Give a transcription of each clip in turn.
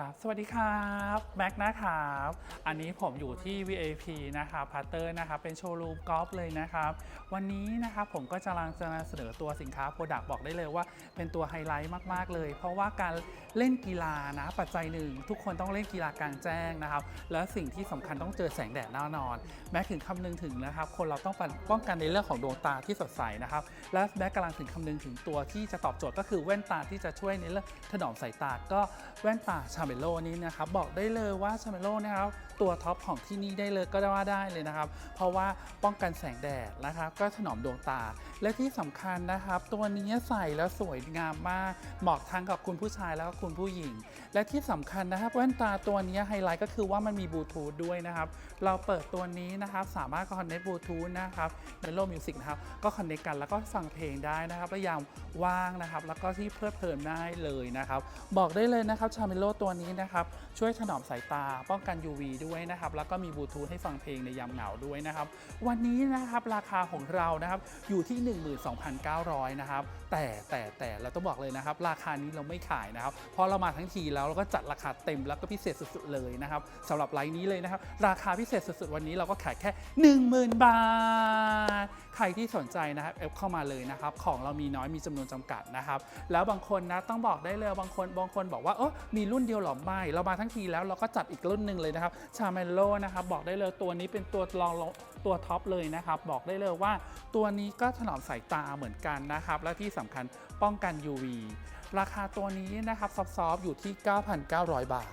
ครับสวัสดีครับแม็กนะครับ อันนี้ผมอยู่ที่ VAP นะครับพาร์เตอร์นะครับเป็นโชว์รูมกอล์ฟเลยนะครับ วันนี้นะครับผมก็จะกำลังจะนำเสนอตัวสินค้าโปรดักต์บอกได้เลยว่า เป็นตัวไฮไลท์มากๆเลย เพราะว่าการเล่นกีฬานะปัจจัยหนึ่ง ทุกคนต้องเล่นกีฬากลางแจ้งนะครับ แล้วสิ่งที่สำคัญต้องเจอแสงแดดแน่นอน แม้ถึงคำนึงถึงนะครับ คนเราต้องป้องกันในเรื่องของดวงตาที่สดใสนะครับ และแม้กกำลังถึงคำนึงถึงตัวที่จะตอบโจทย์ก็คือแว่นตาที่จะช่วยในเรื่องถนอมสายตาก็แว่นตาชาเมโลนี้นะครับบอกได้เลยว่าชาเมโลนะครับตัวท็อปของที่นี่ได้เลยก็ว่าได้เลยนะครับ เพราะว่าป้องกันแสงแดดนะครับ ก็ถนอมดวงตา และที่สำคัญนะครับ ตัวนี้ใส่แล้วสวยงามมาก เหมาะทั้งกับคุณผู้ชายแล้วก็คุณผู้หญิง และที่สำคัญนะครับแว่นตาตัวนี้ไฮไลท์ก็คือว่ามันมีบลูทูธด้วยนะครับ เราเปิดตัวนี้นะครับสามารถคอนเน c t บลูทูธนะครับในโลกมิวสิกนะครับก็คอนเน c t กันแล้วก็ฟังเพลงได้นะครับและยามว่างนะครับ แล้วก็ที่เพลิดเพลินได้เลยนะครับ บอกได้เลยนะครับชาเมโลตัวนี้นะครับช่วยถนอมสายตาป้องกัน UV ด้วยนะครับแล้วก็มีบลูทูธให้ฟังเพลงในยามเหงาด้วยนะครับวันนี้นะครับราคาของเรานะครับอยู่ที่ 12,900นะครับแต่แต่แต่เราต้องบอกเลยนะครับราคานี้เราไม่ขายนะครับพราะเรามาทั้งทีแล้วเราก็จัดราคาเต็มแล้วก็พิเศษสุดๆเลยนะครับสำหรับไลน์นี้เลยนะครับราคาพิเศษสุดๆวันนี้เราก็ขายแค่ 10,000 บาท ใครที่สนใจนะครับเอฟเข้ามาเลยนะครับของเรามีน้อยมีจำนวนจำกัดนะครับแล้วบางคนนะต้องบอกได้เลยบางคนบางคนบอกว่าเออมีรุ่นเดียวหรอไม่เรามาทั้งทีแล้วเราก็จัดอีกรุ่นหนึ่งเลยนะครับชาเมลโลนะครับบอกได้เลยตัวนี้เป็นตัวรองตัวท็อปเลยนะครับบอกได้เลยว่าตัวนี้ก็ถนอมสายตาเหมือนกันนะครับและที่สำคัญป้องกัน UV ราคาตัวนี้นะครับซอฟๆอยู่ที่ 9,900 บาท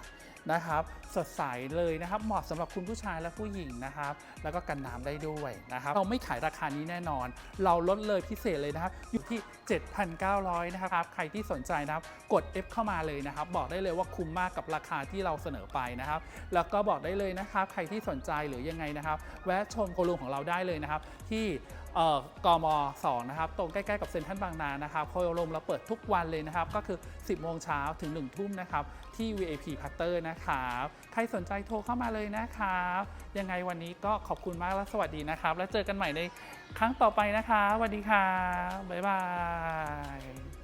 นะครับสดใสเลยนะครับเหมาะสำหรับคุณผู้ชายและผู้หญิงนะครับแล้วก็กันน้ำได้ด้วยนะครับเราไม่ขายราคานี้แน่นอน เราลดเลยพิเศษเลยนะครับ ที่ 7,900 นะครับ ใครที่สนใจนะครับ กด F เข้ามาเลยนะครับ บอกได้เลยว่าคุ้มมากกับราคาที่เราเสนอไปนะครับ แล้วก็บอกได้เลยนะครับ ใครที่สนใจหรือยังไงนะครับ แวะชมโชว์รูมของเราได้เลยนะครับ ที่กม2นะครับ ตรงใกล้ๆกับเซ็นทรัลบางนานะครับโชว์รูมเราเปิดทุกวันเลยนะครับ ก็คือ 10 โมงเช้าถึง 1 ทุ่มนะครับ ที่ VIP p a t t e r นะครับ ใครสนใจโทรเข้ามาเลยนะครับ ยังไงวันนี้ก็ขอบคุณมากและสวัสดีนะครับ แล้วเจอกันใหม่ในครั้งต่อไปนะคะสวัสดีครับบ๊ายบาย time.